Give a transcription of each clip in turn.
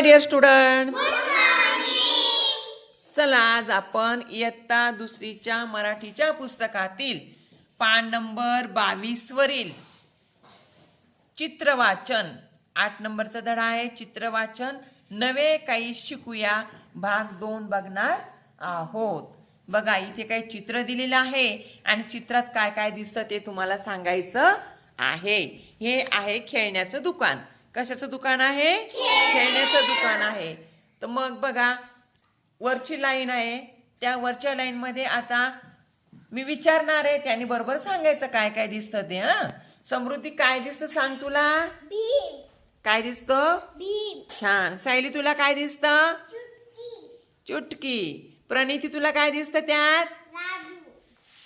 My dear students चला आज आपण इयत्ता दुसरीच्या मराठीच्या पुस्तकातील पान नंबर बावीस वरील चित्रवाचन आठ नंबरचा धडा आहे चित्रवाचन नवे काही शिकूया भाग दोन बघणार आहोत. बघा इथे काही चित्र दिलेलं आहे आणि चित्रात काय काय दिसतं ते तुम्हाला सांगायचं आहे. हे आहे खेळण्याचं दुकान. कशाचं दुकान आहे? खेळण्याचं दुकान आहे. तर मग बघा वरची लाईन आहे. त्या वरच्या लाईन मध्ये आता मी विचारणार आहे त्याने बरोबर सांगायचं काय काय दिसतं ते हा? समृद्धी काय दिसतं सांग तुला? काय दिसतं? छान. सायली तुला काय दिसतं? चुटकी. चुटकी. प्रणिती तुला काय दिसतं त्यात?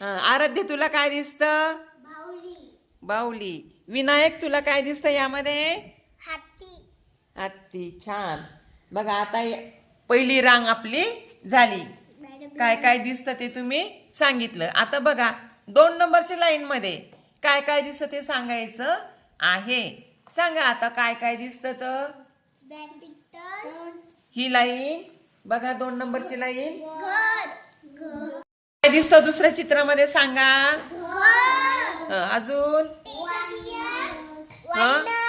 आराध्य तुला काय दिसतं? बाहुली. विनायक तुला काय दिसतं यामध्ये? हाती. हत्ती छान. बघा आता या- पहिली रांग आपली झाली. मॅडम काय काय दिसतं ते तुम्ही सांगितलं. आता बघा दोन नंबरच्या लाईन मध्ये काय काय दिसतं ते सांगायचं आहे. सांगा आता काय काय दिसतं तर. बॅडमिंटन. ही लाईन. बघा दोन नंबरची लाईन. घर. काय दिसतं दुसऱ्या चित्रामध्ये सांगा. घर. हं, अजून. हं?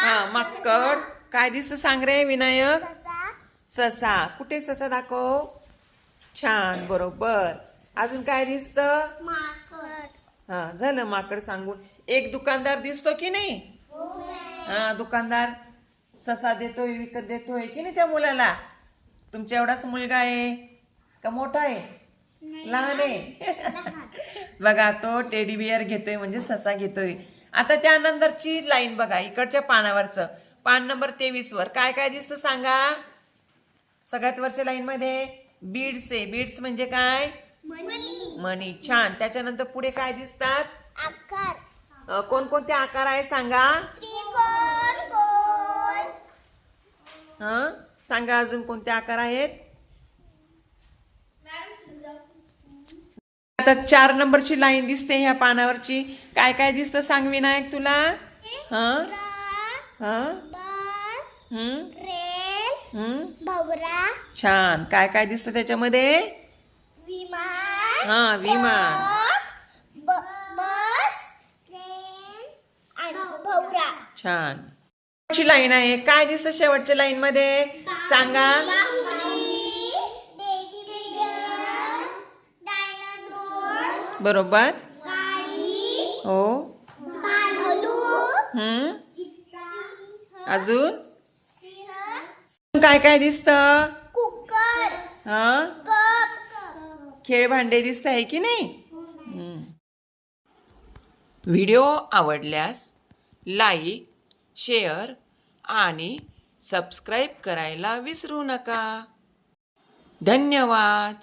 हा मक्कड काय दिसतं सांग रे विनायक? ससा. कुठे ससा दाखव? छान बरोबर. अजून काय दिसतं? माकड हा झालं माकड सांगून. एक दुकानदार दिसतो की नाही? हा दुकानदार ससा देतोय विकत देतोय की नाही त्या मुलाला? तुमच्या एवढाच मुलगा आहे? का मोठा आहे? लहान आहे? बघा तो टेडी बियर घेतोय म्हणजे ससा घेतोय. आता त्यानंतरची लाईन बघा इकडच्या पानावरचं. पान नंबर तेवीस वर काय काय दिसतं सांगा? सगळ्यात वरच्या लाईन मध्ये बीड्स आहे. बीड्स म्हणजे काय? मणी. मणी. छान. त्याच्यानंतर पुढे काय दिसतात? आकार. कोणकोणते आकार आहे सांगा? हा? सांगा अजून कोणते आकार आहेत? आता चार नंबरची लाईन दिसते ह्या पानावरची. काय काय दिसतं सांग विनायक तुला? हा? हा? बस हम्म रेल हम्म भवरा. छान. काय काय दिसतं त्याच्यामध्ये? विमान हा विमान. बस छान. शेवटची लाईन आहे. काय दिसतं शेवटच्या लाईन मध्ये सांगा. बरोबर? हो. हम्म. अजून? काय काय दिसतं? हा? खेळ भांडे दिसत आहे की नाही. व्हिडिओ आवडल्यास लाईक शेअर आणि सबस्क्राईब करायला विसरू नका. धन्यवाद.